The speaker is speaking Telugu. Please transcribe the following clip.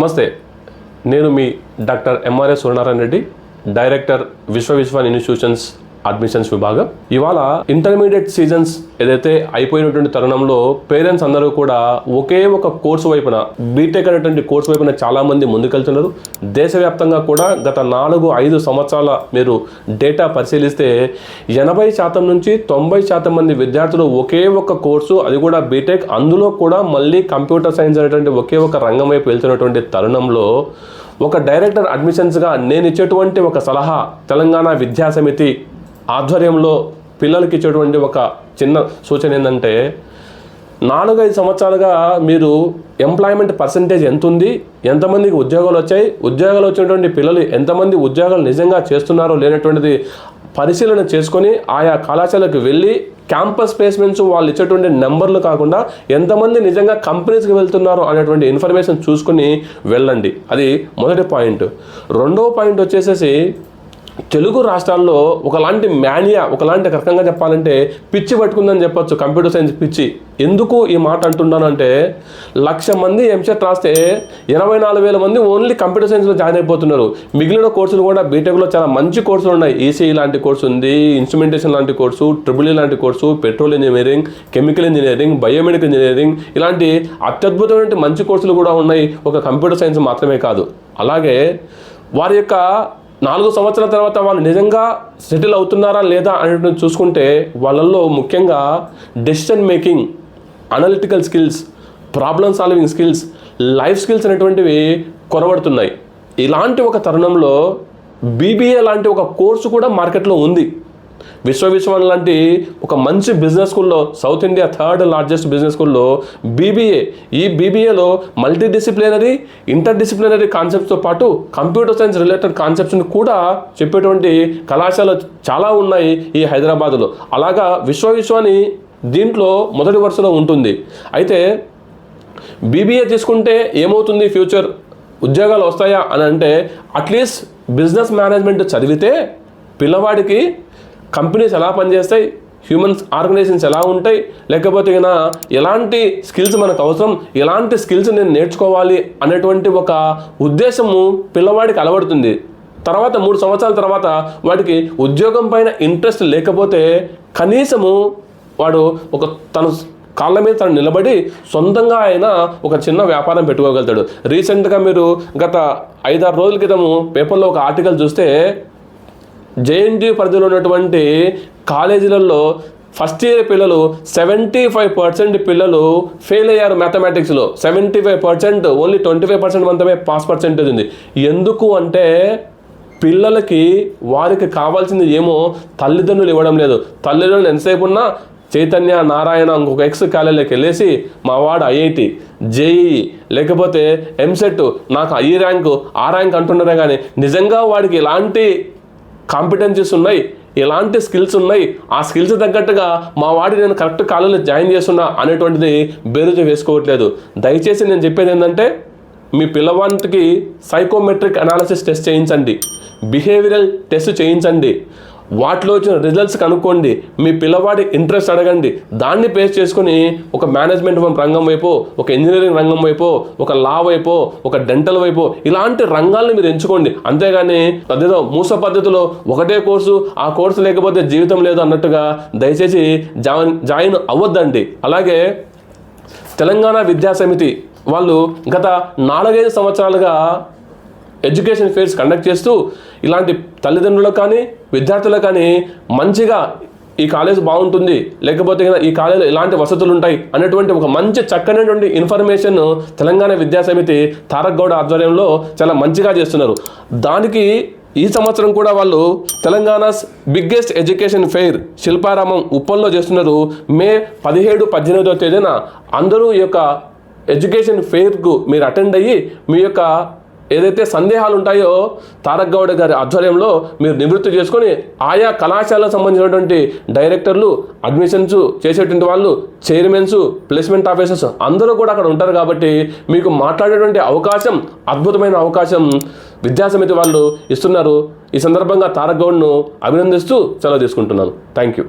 నమస్తే నేను మీ doctor M R S Suryanarayana Reddy director Vishwa Vishwan institutions admissions విభాగం. ఇవాళ ఇంటర్మీడియట్ సీజన్స్ ఏదైతే అయిపోయినటువంటి తరుణంలో పేరెంట్స్ అందరూ కూడా ఒకే ఒక కోర్సు వైపున బీటెక్ అనేటువంటి కోర్సు వైపున చాలా మంది ముందుకెళ్తున్నారు. దేశవ్యాప్తంగా కూడా గత నాలుగు ఐదు సంవత్సరాల మీరు డేటా పరిశీలిస్తే ఎనభై శాతం నుంచి తొంభై శాతం మంది విద్యార్థులు ఒకే ఒక కోర్సు అది కూడా బీటెక్ అందులో కూడా మళ్ళీ కంప్యూటర్ సైన్స్ అనేటువంటి ఒకే ఒక రంగం వైపు వెళ్తున్నటువంటి తరుణంలో ఒక డైరెక్టర్ అడ్మిషన్స్గా నేను ఇచ్చేటువంటి ఒక సలహా తెలంగాణ విద్యా సమితి ఆధ్వర్యంలో పిల్లలకి ఇచ్చేటువంటి ఒక చిన్న సూచన ఏంటంటే నాలుగైదు సంవత్సరాలుగా మీరు ఎంప్లాయ్మెంట్ పర్సంటేజ్ ఎంత ఉంది ఎంతమందికి ఉద్యోగాలు వచ్చాయి ఉద్యోగాలు వచ్చినటువంటి పిల్లలు ఎంతమంది ఉద్యోగాలు నిజంగా చేస్తున్నారో లేనటువంటిది పరిశీలన చేసుకొని ఆయా కళాశాలకు వెళ్ళి క్యాంపస్ ప్లేస్మెంట్స్ వాళ్ళు ఇచ్చేటువంటి నెంబర్లు కాకుండా ఎంతమంది నిజంగా కంపెనీస్కి వెళ్తున్నారో అనేటువంటి ఇన్ఫర్మేషన్ చూసుకుని వెళ్ళండి. అది మొదటి పాయింట్ రెండో పాయింట్ వచ్చేసేసి తెలుగు రాష్ట్రాల్లో ఒకలాంటి మ్యానియా ఒకలాంటి ఒక రకంగా చెప్పాలంటే పిచ్చి పట్టుకుందని చెప్పొచ్చు. కంప్యూటర్ సైన్స్ పిచ్చి. ఎందుకు ఈ మాట అంటున్నానంటే లక్ష మంది ఎంసెట్ రాస్తే ఇరవై నాలుగు వేల మంది ఓన్లీ కంప్యూటర్ సైన్స్లో జాయిన్ అయిపోతున్నారు. మిగిలిన కోర్సులు కూడా బీటెక్లో చాలా మంచి కోర్సులు ఉన్నాయి. ఈసీఈ లాంటి కోర్సు ఉంది ఇన్స్ట్రుమెంటేషన్ లాంటి కోర్సు ట్రిబుల్ e లాంటి course petrol engineering chemical engineering biomedical engineering ఇలాంటి అత్యద్భుతమైన మంచి కోర్సులు కూడా ఉన్నాయి. ఒక కంప్యూటర్ సైన్స్ మాత్రమే కాదు. అలాగే వారి యొక్క నాలుగు సంవత్సరాల తర్వాత వాళ్ళు నిజంగా సెటిల్ అవుతున్నారా లేదా అనేటువంటి చూసుకుంటే వాళ్ళల్లో ముఖ్యంగా decision making analytical skills problem solving skills life skills అనేటువంటివి కొరబడుతున్నాయి ఇలాంటి ఒక తరుణంలో బీబీఏ లాంటి ఒక కోర్సు కూడా మార్కెట్లో ఉంది. విశ్వవిశ్వం లాంటి ఒక మంచి బిజినెస్ స్కూల్లో south India third largest business స్కూల్లో బీబీఏ ఈ బీబీఏలో మల్టీ డిసిప్లినరీ ఇంటర్ డిసిప్లినరీ కాన్సెప్ట్స్తో పాటు కంప్యూటర్ సైన్స్ రిలేటెడ్ కాన్సెప్ట్స్ని కూడా చెప్పేటువంటి కళాశాలలు చాలా ఉన్నాయి ఈ హైదరాబాద్లో. అలాగా విశ్వవిశ్వాన్ని దీంట్లో మొదటి వరుసలో ఉంటుంది. అయితే బీబీఏ తీసుకుంటే ఏమవుతుంది? ఫ్యూచర్ ఉద్యోగాలు వస్తాయా అని అంటే అట్లీస్ట్ బిజినెస్ మేనేజ్మెంట్ చదివితే పిల్లవాడికి కంపెనీస్ ఎలా పనిచేస్తాయి? హ్యూమన్స్ ఆర్గనైజేషన్స్ ఎలా ఉంటాయి? లేకపోతే ఇక ఎలాంటి స్కిల్స్ మనకు అవసరం? ఎలాంటి స్కిల్స్ నేను నేర్చుకోవాలి? అనేటువంటి ఒక ఉద్దేశము పిల్లవాడికి అలవడుతుంది. తర్వాత మూడు సంవత్సరాల తర్వాత వాడికి ఉద్యోగం పైన ఇంట్రెస్ట్ లేకపోతే కనీసము వాడు ఒక తన కాళ్ళ మీద తను నిలబడి సొంతంగా ఆయన ఒక చిన్న వ్యాపారం పెట్టుకోగలుగుతాడు. రీసెంట్గా మీరు గత ఐదారు రోజుల క్రితము పేపర్లో ఒక ఆర్టికల్ చూస్తే జేఎన్టీ పరిధిలో ఉన్నటువంటి కాలేజీలలో ఫస్ట్ ఇయర్ పిల్లలు సెవెంటీ ఫైవ్ పర్సెంట్ పిల్లలు ఫెయిల్ అయ్యారు మ్యాథమెటిక్స్లో. Seventy five percent only twenty five percent మాత్రమే పాస్ పర్సెంటేజ్ ఉంది. ఎందుకు అంటే పిల్లలకి వారికి కావాల్సింది ఏమో తల్లిదండ్రులు ఇవ్వడం లేదు. తల్లిదండ్రులు ఎంతసేపు ఉన్నా చైతన్య నారాయణ ఇంకొక ఎక్స్ కాలేజీకి వెళ్ళేసి మా వాడు ఐఐటి జేఈ లేకపోతే ఎంసెట్ నాకు ఐ ర్యాంకు ఆ ర్యాంక్ అంటున్నారే కానీ నిజంగా వాడికి ఎలాంటి కాంపిటెన్సీస్ ఉన్నాయి ఎలాంటి స్కిల్స్ ఉన్నాయి ఆ స్కిల్స్ తగ్గట్టుగా మా వాడి నేను కరెక్ట్ కాలేజీలో జాయిన్ చేస్తున్నా అనేటువంటిది బేరుజు వేసుకోవట్లేదు. దయచేసి నేను చెప్పేది ఏంటంటే మీ పిల్లవానికి సైకోమెట్రిక్ అనాలిసిస్ టెస్ట్ చేయించండి. బిహేవియరల్ టెస్ట్ చేయించండి. వాటిలో వచ్చిన రిజల్ట్స్ కనుక్కోండి. మీ పిల్లవాడి ఇంట్రెస్ట్ అడగండి. దాన్ని బేస్ చేసుకుని ఒక మేనేజ్మెంట్ రంగం వైపు ఒక ఇంజనీరింగ్ రంగం వైపు ఒక లా వైపు ఒక డెంటల్ వైపు ఇలాంటి రంగాల్ని మీరు ఎంచుకోండి. అంతేగాని అదేదో మూస పద్ధతిలో ఒకటే కోర్సు ఆ కోర్సు లేకపోతే జీవితం లేదు అన్నట్టుగా దయచేసి జాయిన్ జాయిన్ అవ్వద్దండి. అలాగే తెలంగాణ విద్యా సమితి వాళ్ళు గత నాలుగైదు సంవత్సరాలుగా ఎడ్యుకేషన్ ఫేర్స్ కండక్ట్ చేస్తూ ఇలాంటి తల్లిదండ్రులకు కానీ విద్యార్థులకు కానీ మంచిగా ఈ కాలేజ్ బాగుంటుంది లేకపోతే ఈ కాలేజీలో ఎలాంటి వసతులు ఉంటాయి అనేటువంటి ఒక మంచి చక్కనటువంటి ఇన్ఫర్మేషన్ తెలంగాణ విద్యా సమితి తారక్ ఆధ్వర్యంలో చాలా మంచిగా చేస్తున్నారు. దానికి ఈ సంవత్సరం కూడా వాళ్ళు Telangana biggest education fair Shilparamam ఉప్పల్లో చేస్తున్నారు. మే పదిహేడు పద్దెనిమిదో తేదీన అందరూ ఈ యొక్క ఎడ్యుకేషన్ ఫెయిర్కు మీరు అటెండ్ అయ్యి మీ యొక్క ఏదైతే సందేహాలు ఉంటాయో తారక్ గౌడ గారి ఆధ్వర్యంలో మీరు నివృత్తి చేసుకొని ఆయా కళాశాలకు సంబంధించినటువంటి డైరెక్టర్లు అడ్మిషన్స్ చేసేటువంటి వాళ్ళు చైర్మన్స్ ప్లేస్మెంట్ ఆఫీసర్స్ అందరూ కూడా అక్కడ ఉంటారు కాబట్టి మీకు మాట్లాడేటువంటి అవకాశం అద్భుతమైన అవకాశం విద్యాసమితి వాళ్ళు ఇస్తున్నారు. ఈ సందర్భంగా తారక్ గౌడ్ను అభినందిస్తూ సెలవు తీసుకుంటున్నాను. Thank you